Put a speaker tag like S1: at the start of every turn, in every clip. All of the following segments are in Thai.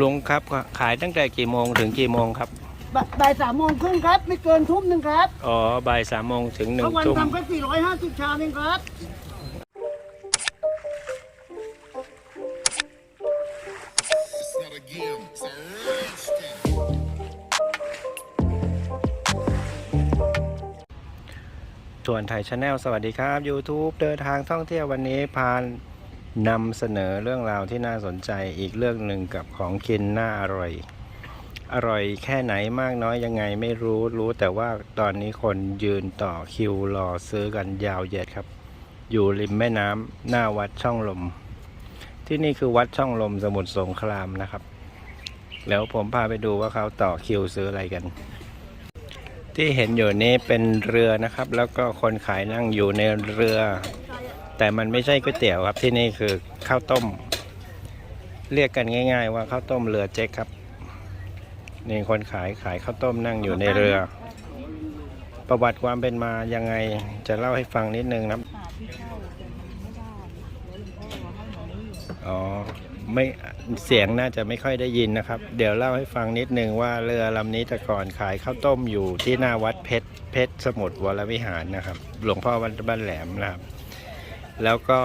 S1: ลุงครับขายตั้งแต่กี่โมงถึงกี่โมงครับ
S2: บ่ายบ่ายสามโมงครึ่งครับ ไม่เกินทุ่มหนึ่งครับ
S1: อ๋อบ่ายสามโมงถึงหนึ่
S2: ทั้
S1: ง
S2: งวัน
S1: ทุ่ม
S2: ทำแค่สี่ร้อยห้าสิบชามเองครับ
S3: It's not a game, it's a roasting.
S1: ส่วนไทยชาแนลสวัสดีครับ YouTube เดินทางท่องเที่ยววันนี้พาน นำเสนอเรื่องราวที่น่าสนใจอีกเรื่องหนึ่งกับของกินน่าอร่อย อร่อยแค่ไหนมากน้อยยังไงไม่รู้รู้แต่ว่าตอนนี้คนยืนต่อคิวรอซื้อกันยาวเหยียดครับ อยู่ริมแม่น้ำหน้าวัดช่องลม ที่นี่คือวัดช่องลมสมุทรสงครามนะครับ แล้วผมพาไปดูว่าเขาต่อคิวซื้ออะไรกัน ที่เห็นอยู่นี้เป็นเรือนะครับ แล้วก็คนขายนั่งอยู่ในเรือ แต่มันไม่ใช่ก๋วยเตี๋ยวครับที่นี่คือข้าวต้ม เรียกกันง่าย ๆ ว่าข้าวต้มเรือเจ๊กครับ นี่คนขายขายข้าวต้มนั่งอยู่ในเรือ ประวัติความเป็นมายังไงจะเล่าให้ฟังนิดนึงนะครับอ๋อไม่เสียงน่าจะไม่ค่อยได้ยินนะครับ เดี๋ยวเล่าให้ฟังนิดนึงว่าเรือลำนี้แต่ก่อนขายข้าวต้มอยู่ที่หน้าวัดเพชรเพชรสมุทรวรวิหารนะครับ หลวงพ่อวัดบ้านแหลมนะครับ แล้วก็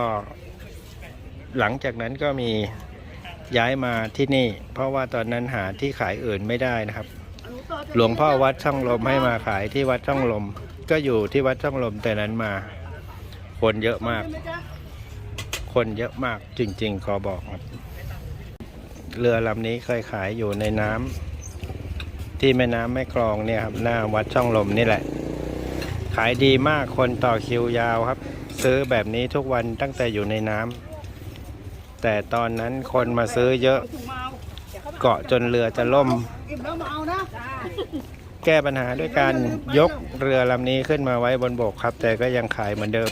S1: หลังจากนั้นก็มีย้ายมาที่นี่ เพราะว่าตอนนั้นหาที่ขายอื่นไม่ได้นะครับ หลวงพ่อวัดช่องลมให้มาขายที่วัดช่องลม ก็อยู่ที่วัดช่องลมแต่นั้นมา คนเยอะมาก คนเยอะมากจริง ๆ ขอบอกครับ เรือลำนี้เคยขายอยู่ในน้ำที่แม่น้ำแม่กลองเนี่ยครับหน้าวัดช่องลมนี่แหละ ขายดีมากคนต่อคิวยาวครับ ซื้อแบบนี้ทุกวันตั้งแต่อยู่ในน้ำแต่ตอนนั้นคนมาซื้อเยอะ
S2: เกาะ
S1: จนเรือจะล่ม
S2: แก้
S1: ปัญหาด้วยการยกเรือลำนี้ขึ้นมาไว้บนบกครับ แต่ก็ยังขายเหมือนเดิม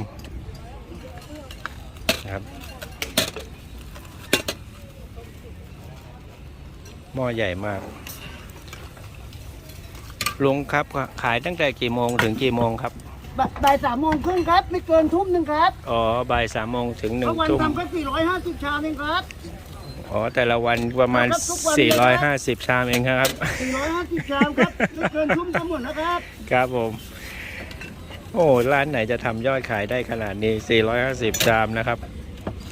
S1: ครับหม้อใหญ่มากลุงครับขายตั้งแต่กี่โมงถึงกี่โมงครับ
S2: บ่ายบ่ายสามโมงครึ่งครับ ไม่เกินทุ่มหนึ่งครับ
S1: อ๋อบ่ายสามโมงถึงหนึ่
S2: ทั้
S1: ง
S2: งวัน
S1: ทุ่ม
S2: ทำแค่สี่ร้อยห้าสิบชามเองครับ
S1: อ๋อแต่ละวันประมาณ
S2: ครับทุกวันเลยนะ
S1: 450 ชามเองครับ
S2: สี่ร้อยห้าสิบชามครับไม่เกินทุ่มก็หมดนะครับ
S1: ครับผม โอ้ร้านไหนจะทำยอดขายได้ขนาดนี้ 450 ชามนะครับ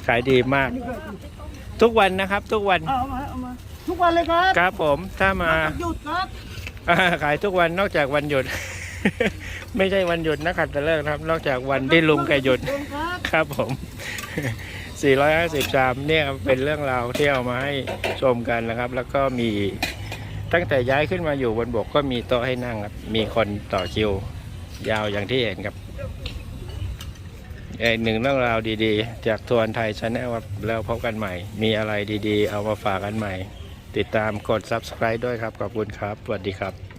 S1: ขายดีมาก
S2: นี่เคย
S1: ทุกวันนะครับ ทุกวัน
S2: เอามาเอามาทุกวันเลยครับ
S1: ครับผมถ้ามา
S2: หยุดครับ
S1: อ่าขายทุกวันนอกจากวันหยุด ไม่ใช่วันหยุดนะขัดตะเลิกนะครับ นอกจากวันที่ลุงแกหยุดครับผม 450ชามเนี่ยเป็นเรื่องราวที่เอามาให้ชมกันนะครับ แล้วก็มีตั้งแต่ย้ายขึ้นมาอยู่บนบกก็มีโต๊ะให้นั่งครับ มีคนต่อคิว ยาวอย่างที่เห็นครับอีกหนึ่งเรื่องราวดีๆ จากทวนไทยชาแนลครับแล้วพบกันใหม่ มีอะไรดีๆ เอามาฝากกันใหม่ ติดตามกด subscribe ด้วยครับ ขอบคุณครับ สวัสดีครับ